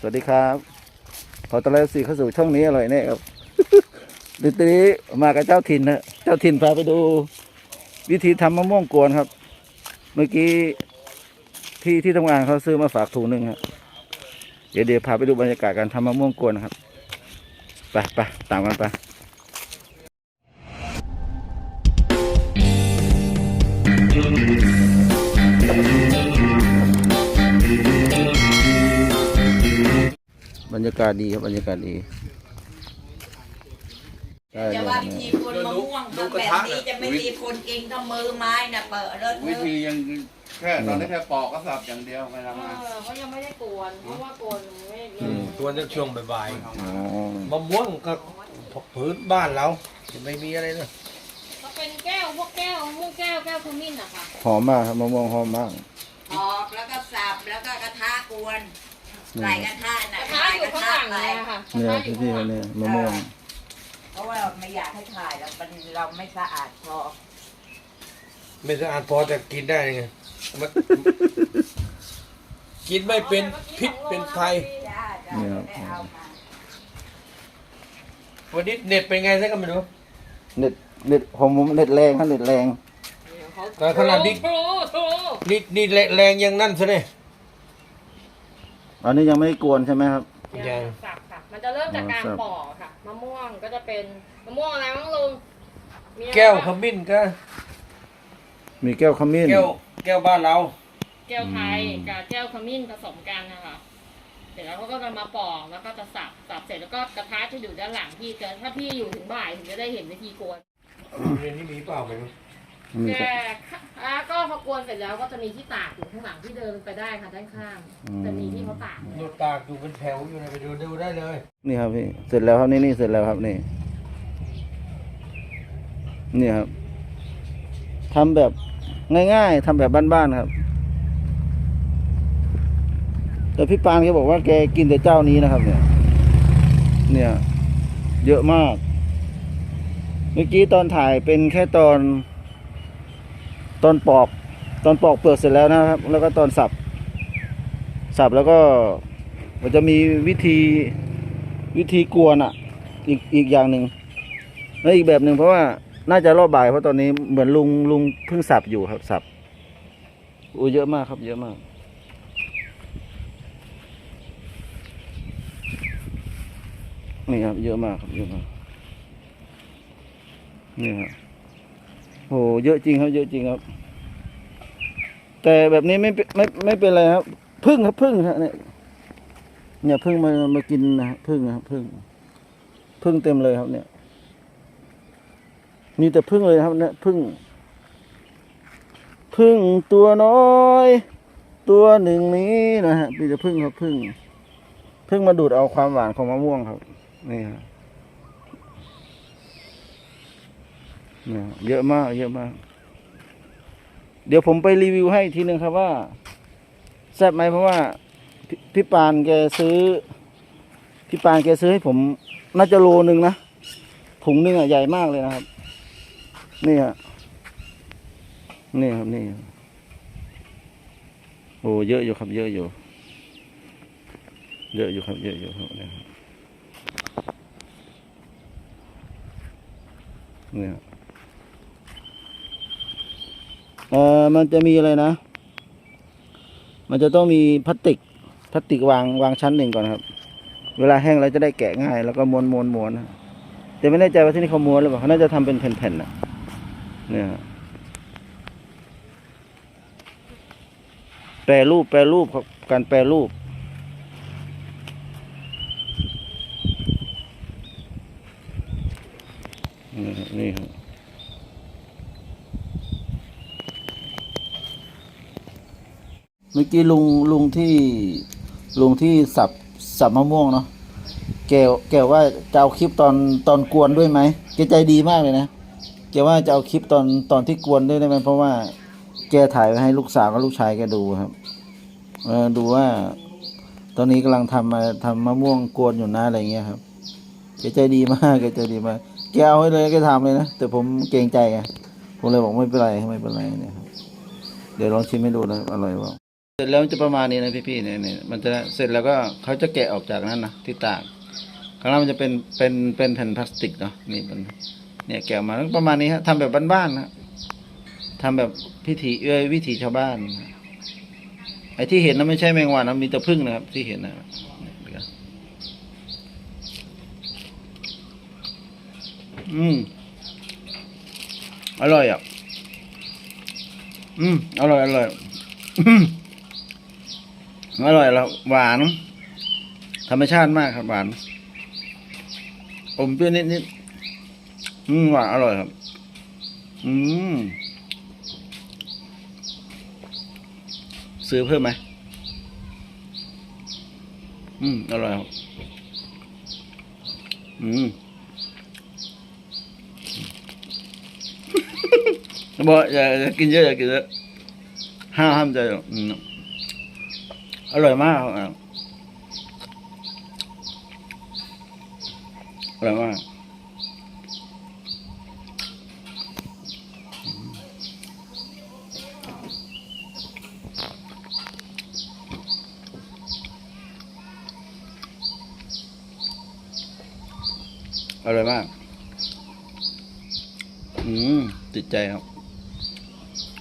สวัสดีครับ ขอต้อนรับสี่เข้าสู่ช่องนี้อร่อยแน่ครับดิตนี้มากับเจ้าถิ่นนะเจ้าถิ่นพาไปดู วิธีทำมะม่วงกวนครับ เมื่อกี้ที่ที่ทำงานเขาซื้อมาฝากถุงหนึ่งครับเดี๋ยวเดี๋ยวพาไปดูบรรยากาศการทำมะม่วงกวนครับไปไปตามกันไป รรยากาศดีครับบรรยากาศดีได้จะเลยว่านะมีคนมะม่วงทำแบบนี้จะไม่มีคนกินทำมือไม้นะเปิดรถวิธียังแค่ตอนนี้แค่ปอกก็สับอย่างเดียวไม่เอทำงานอเขายังไม่ได้กวนเพราะว่ากวนไม่อืมตัวจะช่วงบ่ายอ๋อๆมะม่วงก็พื้นบ้านเราจะไม่มีอะไรเลยเขาเป็นแก้วพวกแก้วม่วงแก้วแก้วขมิ้นอะค่ะหอมมากครับมะม่วงหอมมาก ออกแล้วก็สับแล้วก็กระทะกวน ใส่กระทะกน่ะระทะอยู่ข้างหลังเนี่ยค่ะกระเนี่ยทะอพี่ยู่พี่ข้างหลัเขางเนี่ยมะม่วงเพราะว่าไม่อยากให้ถ่ายแล้วมันเราไม่สะอาดพอไม่สะอาดพอแต่กินได้ไงมันกินไม่เป็นพิษเป็นภัย จ้าจ้าเนี่ยครับได้เอามาวันนี้เน็ตเป็นไงซะก็ไม่รู้ เน็ตเน็ตผมผมเน็ตแรงครับเน็ตแรงเขาแต่ขนาดนี้โถโถนี่นี่แรงยังนั่นซะเนี่ย อันนี้ยังไม่กวนใช่ไหมครับ ยัง สับค่ะ มันจะเริ่มจากการสับ ปอกค่ะ มะม่วงก็จะเป็นมะม่วงอะไรบ้างลุงมีอะไรแก้วขบ้างมิ้นก็มีแก้วขมิ้น แก้วแก้วบ้านเรา แก้วไทยอืม กับแก้วขมิ้นผสมกันนะคะเสร็จแล้วเขาก็จะมาปอกแล้วก็จะสับสับเสร็จแล้วก็กระทะจะอยู่ด้านหลังพี่จะถ้าพี่อยู่ถึงบ่ายถึงจะได้เห็นวิธีกวนเรียนนี่มีเปล่าไม่รู้ มีแกครับอะก็พอกวนเสร็จแล้วก็จะมีที่ตากอยู่ข้างหลังที่เดินไปได้ค่ะด้านข้างจะมีที่เขาตากรถตากอยู่เป็นแถวอยู่นะไปดูดูได้เลย นี่ครับพี่เสร็จแล้วครับนี่นี่เสร็จแล้วครับนี่นี่ครับทำแบบง่ายๆทำแบบบ้านๆครับแต่พี่ปานแกบอกว่าแกกินแต่เจ้านี้นะครับ เนี่ย เนี่ย เยอะมาก เมื่อกี้ตอนถ่ายเป็นแค่ตอน ตอนปอก ตอนปอกเปลือกเสร็จแล้วนะครับ แล้วก็ตอนสับ สับแล้วก็มันจะมีวิธีวิธีกวนอะ อีกอีกอย่างหนึ่งแล้วอีกแบบหนึ่งเพราะว่าน่าจะรอบบ่ายเพราะตอนนี้เหมือนลุงลุงเพิ่งสับอยู่ครับสับอู้เยอะมากครับ เยอะมาก นี่ครับ เยอะมากครับเยอะมากนี่ครับ โหเยอะจริงครับ เยอะจริงครับ แต่แบบนี้ไม่ไม่ไม่เป็นไรครับพึ่งครับพึ่งครับเนี่ยเนี่ยพึ่งมามากินนะพึ่งนะครับพึ่งพึ่งเต็มเลยครับ เนี่ยมีแต่พึ่งเลยครับ เนี่ยพึ่งพึ่งตัวน้อย ตัวหนึ่งนี้นะฮะมีแต่พึ่งครับพึ่งพึ่งมาดูดเอาความหวานของมะม่วงครับ นี่ฮะเนี่ย เยอะมาก เยอะมาก เดี๋ยวผมไปรีวิวให้อีกทีนึงครับว่าแซ่บไหมเพราะว่าพพี่ปานแกซื้อ พี่ปานแกซื้อให้ผมน่าจะโลนึงนะถุงนึงอะใหญ่มากเลยนะครับ นี่ฮะนี่ครับนี่โอ้เยอะอยู่ครับเยอะอยู่ เยอะอยู่ครับเยอะอยู่ครับเนี่ยเนี่ย เอ่อมันจะมีอะไรนะ มันจะต้องมีพลาสติกพลาสติกวางวางชั้นหนึ่งก่อนครับ เวลาแห้งแล้วจะได้แกะง่าย แล้วก็ม้วนม้วนม้วนนะแต่ไม่แน่ใจว่าที่นี่เขาม้วนหรือเปล่าเขาน่าจะทำเป็นแผ่นๆนะเนี่ยฮะแปรรูปแปรรูปครับการแปรรูป นี่ครับนี่ครับ เมื่อกี้ลุงลุงที่ลุงที่สับสับมะม่วงเนาะแกแกว่าจะเอาคลิปตอนตอนกวนด้วยไหมแกใจดีมากเลยนะแกว่าจะเอาคลิปตอนตอนที่กวนด้วยได้ไหมเพราะว่าแกถ่ายไว้ให้ลูกสาวกับลูกชายแกดูครับเออดูว่า ตอนนี้กำลังทำมาทำมะม่วงกวนอยู่นะอะไรเงี้ยครับแกใจดีมากแกใจดีมากแกเอาให้เลยแกทำเลยนะแต่ผมเกรงใจไงผมเลยบอกไม่เป็นไรไม่เป็นไรเนี่ยครับเดี๋ยวลองชิมให้ดูนะอร่อยเปล่า เสร็จแล้วมันจะประมาณนี้นะพี่ๆเนี่ยเนี่ยมันจะเสร็จแล้วก็เขาจะแกะออกจากนั้นนะที่ตากข้างล่างมันจะเป็นเป็นเป็นแผ่นพลาสติกเนาะนี่มันเนี่ยแกะมาแล้วประมาณนี้ฮะทำแบบบ้านๆนะทำแบบพิถีเอ้ยวิถีชาวบ้านไอ้ที่เห็นนะไม่ใช่แมงวันนะมีแต่พึ่งนะครับ ที่เห็นนะอืมอร่อยอะอืมอร่อยอร่อยอืม อร่อยแล้วหวาน ธรรมชาติมากครับหวาน อมเปรี้ยวนิดนิดอืมหวานอร่อยครับ อืม ซื้อเพิ่มไหม อืม อร่อยครับ อืมบอกอย่าอย่ากินเยอะอย่ากินเยอะห้ามห้ามใจอืม อร่อยมากครับอะอร่อยมากอร่อยมาก อืม ติดใจครับ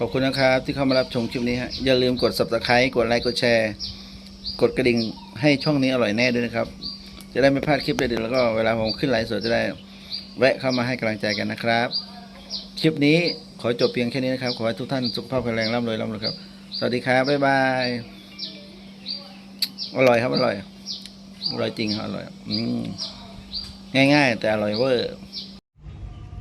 ขอบคุณนะครับที่เข้ามารับชมคลิปนี้ฮะอย่าลืมกด subscribe กดไลค์กดแชร์ กดกระดิ่งให้ช่องนี้อร่อยแน่ด้วยนะครับ จะได้ไม่พลาดคลิปเด็ดๆแล้วก็เวลาผมขึ้นไลฟ์สดจะได้ แวะเข้ามาให้กำลังใจกันนะครับ คลิปนี้ขอจบเพียงแค่นี้นะครับ ขอให้ทุกท่านสุขภาพแข็งแรงร่ำรวยร่ำรวยครับ สวัสดีครับ บ๊ายบาย อร่อยครับ อร่อย อร่อยจริงครับอร่อย อืมง่ายๆ แต่อร่อยเวอร์